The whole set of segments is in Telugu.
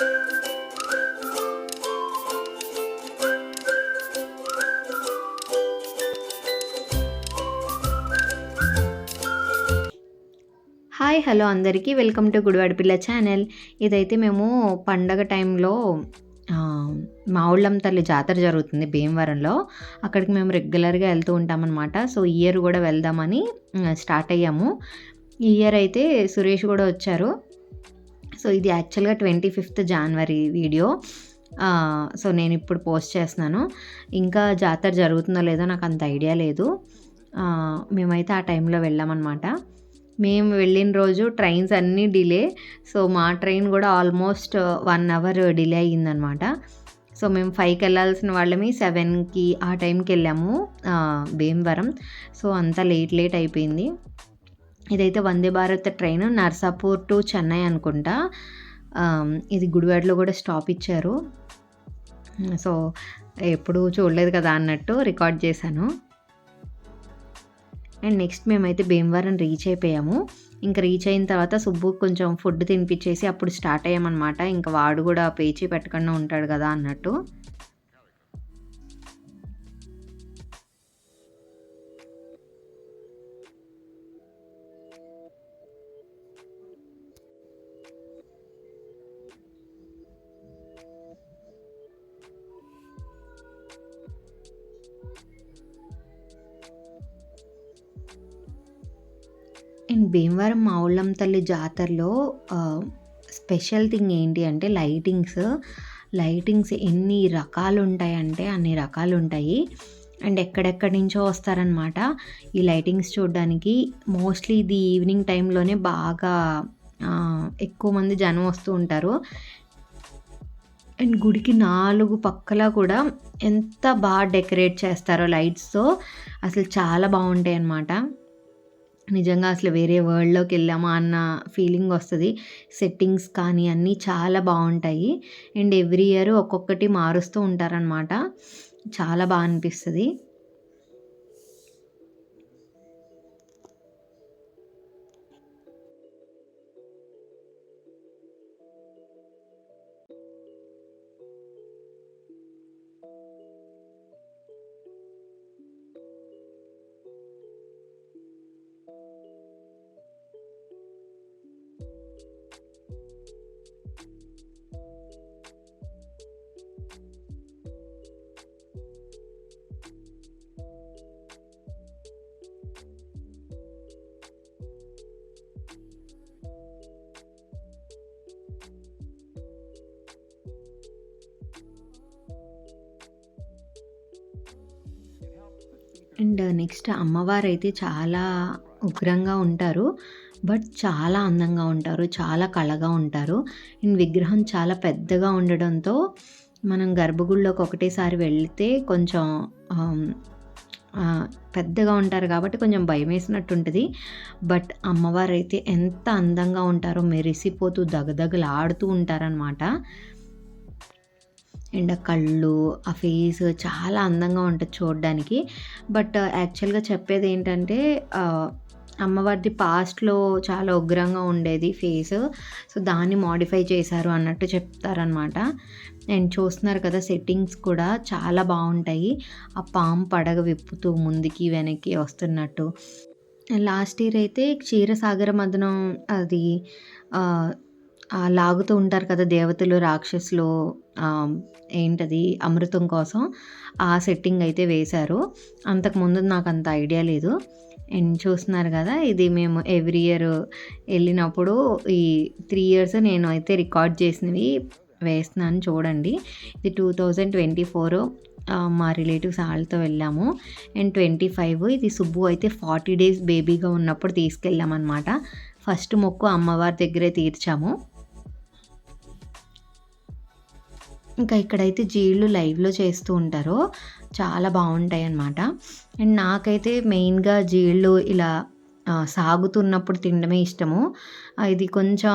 హాయ్ హలో అందరికీ. వెల్కమ్ టు గుడివాడి పిల్ల ఛానల్. ఇదైతే మేము పండగ టైంలో మావుళ్ళం తల్లి జాతర జరుగుతుంది భీమవరంలో. అక్కడికి మేము రెగ్యులర్గా వెళ్తూ ఉంటామన్నమాట. సో ఇయర్ కూడా వెళ్దామని స్టార్ట్ అయ్యాము. ఈ ఇయర్ అయితే సురేష్ కూడా వచ్చారు. సో ఇది యాక్చువల్గా ట్వంటీ ఫిఫ్త్ జనవరి వీడియో. సో నేను ఇప్పుడు పోస్ట్ చేస్తున్నాను. ఇంకా జాతర జరుగుతుందో లేదో నాకు అంత ఐడియా లేదు. మేమైతే ఆ టైంలో వెళ్ళామన్నమాట. మేము వెళ్ళిన రోజు ట్రైన్స్ అన్నీ డిలే. సో మా ట్రైన్ కూడా ఆల్మోస్ట్ వన్ అవర్ డిలే అయ్యిందనమాట సో మేము ఫైవ్కి వెళ్ళాల్సిన వాళ్ళమి సెవెన్కి ఆ టైంకి వెళ్ళాము భీమవరం. సో అంతా లేట్ లేట్ అయిపోయింది. ఇదైతే వందే భారత్ ట్రైన్ నర్సాపూర్ టు చెన్నై అనుకుంటా. ఇది గుడివాడలో కూడా స్టాప్ ఇచ్చారు. సో ఎప్పుడు చూడలేదు కదా అన్నట్టు రికార్డ్ చేశాను. అండ్ నెక్స్ట్ మేమైతే భీమవరం రీచ్ అయిపోయాము. ఇంకా రీచ్ అయిన తర్వాత సుబ్బు కొంచెం ఫుడ్ తినిపించేసి అప్పుడు స్టార్ట్ అయ్యామన్నమాట. ఇంకా వాడు కూడా పేచీ పెట్టకుండా ఉంటాడు కదా అన్నట్టు. అండ్ భీమవరం మావుళ్ళం తల్లి జాతరలో స్పెషల్ థింగ్ ఏంటి అంటే లైటింగ్స్. లైటింగ్స్ ఎన్ని రకాలు ఉంటాయంటే అన్ని రకాలు ఉంటాయి అండ్ ఎక్కడెక్కడి నుంచో వస్తారనమాట ఈ లైటింగ్స్ చూడడానికి మోస్ట్లీ ఇది ఈవినింగ్ టైంలోనే బాగా ఎక్కువ మంది జనం వస్తూ ఉంటారు. అండ్ గుడికి నాలుగు పక్కల కూడా ఎంత బాగా డెకరేట్ చేస్తారో లైట్స్తో అసలు చాలా బాగుంటాయి అన్నమాట నిజంగా అసలు వేరే వరల్డ్లోకి వెళ్ళామా అన్న ఫీలింగ్ వస్తుంది. సెట్టింగ్స్ కానీ అన్నీ చాలా బాగుంటాయి. అండ్ ఎవ్రీ ఇయర్ ఒక్కొక్కటి మారుస్తూ ఉంటారనమాట చాలా బాగా అనిపిస్తుంది. అండ్ నెక్స్ట్ అమ్మవారు అయితే చాలా ఉగ్రంగా ఉంటారు బట్ చాలా అందంగా ఉంటారు చాలా కళగా ఉంటారు. అండ్ విగ్రహం చాలా పెద్దగా ఉండడంతో మనం గర్భగుడిలోకి ఒకటేసారి వెళ్తే కొంచెం పెద్దగా ఉంటారు కాబట్టి కొంచెం భయం వేసినట్టు ఉంటుంది బట్ అమ్మవారు అయితే ఎంత అందంగా ఉంటారో మెరిసిపోతూ దగదగలాడుతూ ఉంటారనమాట అండ్ కళ్ళు ఆ ఫేస్ చాలా అందంగా ఉంటుంది చూడడానికి. బట్ uh, యాక్చువల్గా చెప్పేది ఏంటంటే uh, అమ్మవారిది పాస్ట్లో చాలా ఉగ్రంగా ఉండేది ఫేస్. సో దాన్ని మాడిఫై చేశారు అన్నట్టు చెప్తారనమాట అండ్ చూస్తున్నారు కదా సెట్టింగ్స్ కూడా చాలా బాగుంటాయి. ఆ పాము పడగ విప్పుతూ ముందుకి వెనక్కి వస్తున్నట్టు. లాస్ట్ ఇయర్ అయితే క్షీరసాగర మదనం అది uh, లాగుతూ ఉంటారు కదా దేవతలు రాక్షసులు ఏంటది అమృతం కోసం ఆ సెట్టింగ్ అయితే వేశారు. అంతకుముందు నాకు అంత ఐడియా లేదు. అండ్ చూస్తున్నారు కదా ఇది మేము ఎవ్రీ ఇయర్ వెళ్ళినప్పుడు ఈ త్రీ ఇయర్స్ నేను అయితే రికార్డ్ చేసినవి వేస్తున్నాను చూడండి. ఇది టూ థౌజండ్ ట్వంటీ ఫోర్ మా రిలేటివ్స్ వాళ్ళతో వెళ్ళాము. అండ్ ట్వంటీ ఫైవ్ ఇది సుబ్బు అయితే ఫార్టీ డేస్ బేబీగా ఉన్నప్పుడు తీసుకెళ్ళామన్నమాట. ఫస్ట్ మొక్కు అమ్మవారి దగ్గరే తీర్చాము. ఇంకా ఇక్కడైతే జీళ్ళు లైవ్లో చేస్తూ ఉంటారు చాలా బాగుంటాయి అన్నమాట అండ్ నాకైతే మెయిన్గా జీళ్ళు ఇలా సాగుతున్నప్పుడు తినడమే ఇష్టము. ఇది కొంచెం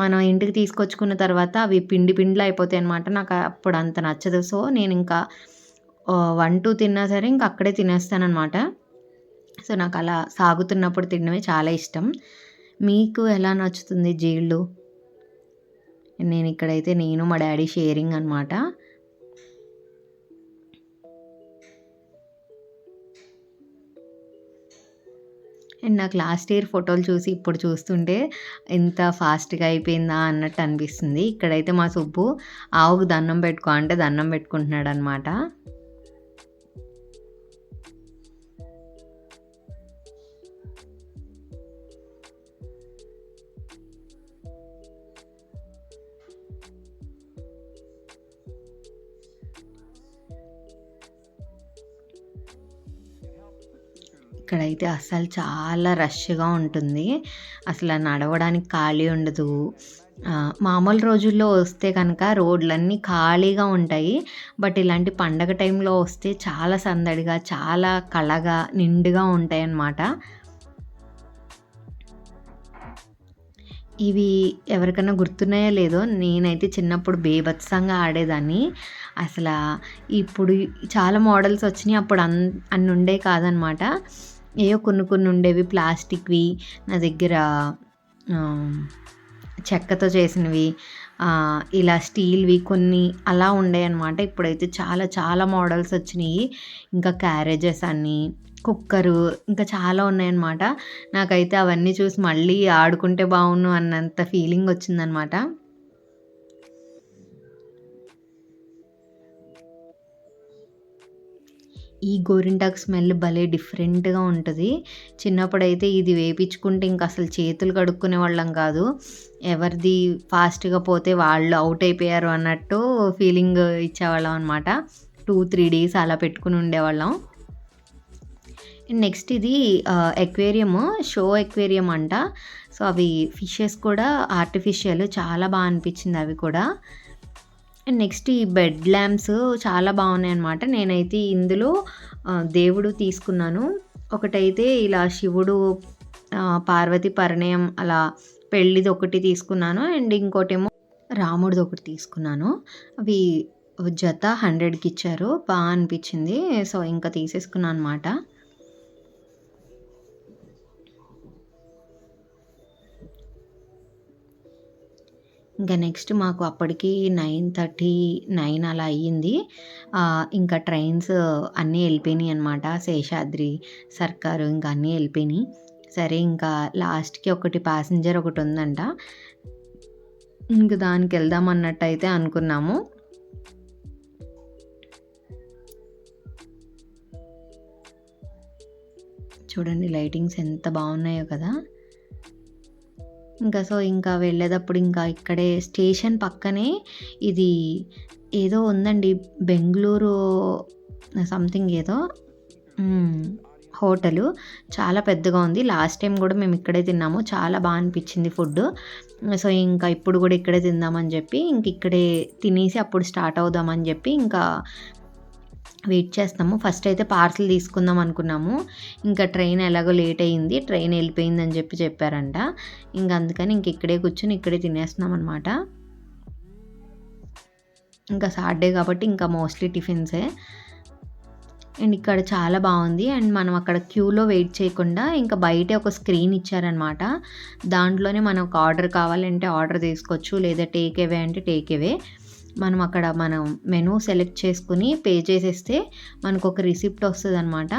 మనం ఇంటికి తీసుకొచ్చుకున్న తర్వాత అవి పిండి పిండిలు అయిపోతాయి అనమాట నాకు అప్పుడు అంత నచ్చదు. సో నేను ఇంకా వన్ టూ తిన్నా సరే ఇంకా అక్కడే తినేస్తానమాట సో నాకు అలా సాగుతున్నప్పుడు తినడమే చాలా ఇష్టం. మీకు ఎలా నచ్చుతుంది జీళ్ళు? నేను ఇక్కడైతే నేను మా డాడీ షేరింగ్ అనమాట అండ్ నాకు లాస్ట్ ఇయర్ ఫోటోలు చూసి ఇప్పుడు చూస్తుంటే ఎంత ఫాస్ట్గా అయిపోయిందా అన్నట్టు అనిపిస్తుంది. ఇక్కడైతే మా సుబ్బు ఆవుకు దండం పెట్టుకో అంటే దండం పెట్టుకుంటున్నాడు అనమాట ఇక్కడైతే అసలు చాలా రష్గా ఉంటుంది. అసలు నడవడానికి ఖాళీ ఉండదు. మామూలు రోజుల్లో వస్తే కనుక రోడ్లన్నీ ఖాళీగా ఉంటాయి. బట్ ఇలాంటి పండగ టైంలో వస్తే చాలా సందడిగా చాలా కళగా నిండుగా ఉంటాయి అన్నమాట ఇవి ఎవరికైనా గుర్తున్నాయో లేదో నేనైతే చిన్నప్పుడు బేభత్సంగా ఆడేదాన్ని. అసలు ఇప్పుడు చాలా మోడల్స్ వచ్చినాయి. అప్పుడు అన్ అన్ని ఉండే కాదనమాట ఏవో కొన్ని కొన్ని ఉండేవి ప్లాస్టిక్వి నా దగ్గర చెక్కతో చేసినవి ఇలా స్టీల్వి కొన్ని అలా ఉండే అనమాట ఇప్పుడైతే చాలా చాలా మోడల్స్ వచ్చినాయి. ఇంకా క్యారేజెస్ అన్నీ కుక్కరు ఇంకా చాలా ఉన్నాయన్నమాట. నాకైతే అవన్నీ చూసి మళ్ళీ ఆడుకుంటే బాగుండు అన్నంత ఫీలింగ్ వచ్చిందనమాట ఈ గోరింటాకు స్మెల్ భలే డిఫరెంట్గా ఉంటుంది. చిన్నప్పుడైతే ఇది వేపించుకుంటే ఇంకా అసలు చేతులు కడుక్కునే వాళ్ళం కాదు. ఎవరిది ఫాస్ట్గా పోతే వాళ్ళు అవుట్ అయిపోయారు అన్నట్టు ఫీలింగ్ ఇచ్చేవాళ్ళం అనమాట టూ త్రీ డేస్ అలా పెట్టుకుని ఉండేవాళ్ళం. నెక్స్ట్ ఇది ఎక్వేరియం షో ఎక్వేరియం అంట. సో అవి ఫిషెస్ కూడా ఆర్టిఫిషియల్ చాలా బాగా అనిపించింది అవి కూడా. నెక్స్ట్ ఈ బెడ్ ల్యాంప్స్ చాలా బాగున్నాయి అనమాట నేనైతే ఇందులో దేవుడు తీసుకున్నాను. ఒకటైతే ఇలా శివుడు పార్వతి పరిణయం అలా పెళ్ళిది ఒకటి తీసుకున్నాను. అండ్ ఇంకోటేమో రాముడిది ఒకటి తీసుకున్నాను. అవి జత హండ్రెడ్కి ఇచ్చారు. బాగా అనిపించింది. సో ఇంకా తీసేసుకున్నాను అనమాట ఇంకా నెక్స్ట్ మాకు అప్పటికి నైన్ థర్టీ నైన్ అలా అయ్యింది. ఇంకా ట్రైన్స్ అన్నీ వెళ్ళిపోయినాయి అనమాట శేషాద్రి సర్కారు ఇంకా అన్నీ వెళ్ళిపోయినాయి. సరే ఇంకా లాస్ట్కి ఒకటి ప్యాసింజర్ ఒకటి ఉందంట. ఇంక దానికి వెళ్దాం అన్నట్టు అయితే అనుకున్నాము. చూడండి లైటింగ్స్ ఎంత బాగున్నాయో కదా. ఇంకా సో ఇంకా వెళ్ళేటప్పుడు ఇంకా ఇక్కడే స్టేషన్ పక్కనే ఇది ఏదో ఉందండి బెంగళూరు సంథింగ్ ఏదో హోటలు. చాలా పెద్దగా ఉంది. లాస్ట్ టైం కూడా మేము ఇక్కడే తిన్నాము. చాలా బాగా అనిపించింది ఫుడ్ సో ఇంకా ఇప్పుడు కూడా ఇక్కడే తిందామని చెప్పి ఇంక ఇక్కడే తినేసి అప్పుడు స్టార్ట్ అవుదామని చెప్పి ఇంకా వెయిట్ చేస్తాము. ఫస్ట్ అయితే పార్సల్ తీసుకుందాం అనుకున్నాము. ఇంకా ట్రైన్ ఎలాగో లేట్ అయింది. ట్రైన్ వెళ్ళిపోయిందని చెప్పి చెప్పారంట. ఇంకా అందుకని ఇంక ఇక్కడే కూర్చొని ఇక్కడే తినేస్తున్నాం అనమాట ఇంకా సాటర్డే కాబట్టి ఇంకా మోస్ట్లీ టిఫిన్సే. అండ్ ఇక్కడ చాలా బాగుంది. అండ్ మనం అక్కడ క్యూలో వెయిట్ చేయకుండా ఇంకా బయటే ఒక స్క్రీన్ ఇచ్చారనమాట దాంట్లోనే మనకు ఆర్డర్ కావాలంటే ఆర్డర్ తీసుకోవచ్చు. లేదా టేక్ అవే అంటే టేక్ అవే. మనం అక్కడ మనం మెనూ సెలెక్ట్ చేసుకుని పే చేసేస్తే మనకు ఒక రిసిప్ట్ వస్తుంది అనమాట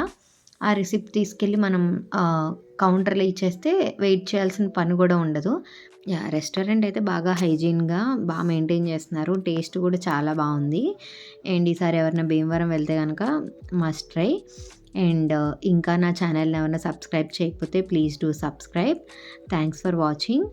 ఆ రిసిప్ట్ తీసుకెళ్ళి మనం కౌంటర్లో ఇచ్చేస్తే వెయిట్ చేయాల్సిన పని కూడా ఉండదు. యా రెస్టారెంట్ అయితే బాగా హైజీన్గా బాగా మెయింటైన్ చేస్తున్నారు. టేస్ట్ కూడా చాలా బాగుంది. అండ్ ఈసారి ఎవరైనా భీమవరం వెళ్తే కనుక మస్ట్ ట్రై. అండ్ ఇంకా నా ఛానల్ని ఎవరైనా సబ్స్క్రైబ్ చేయకపోతే please do subscribe. Thanks for watching.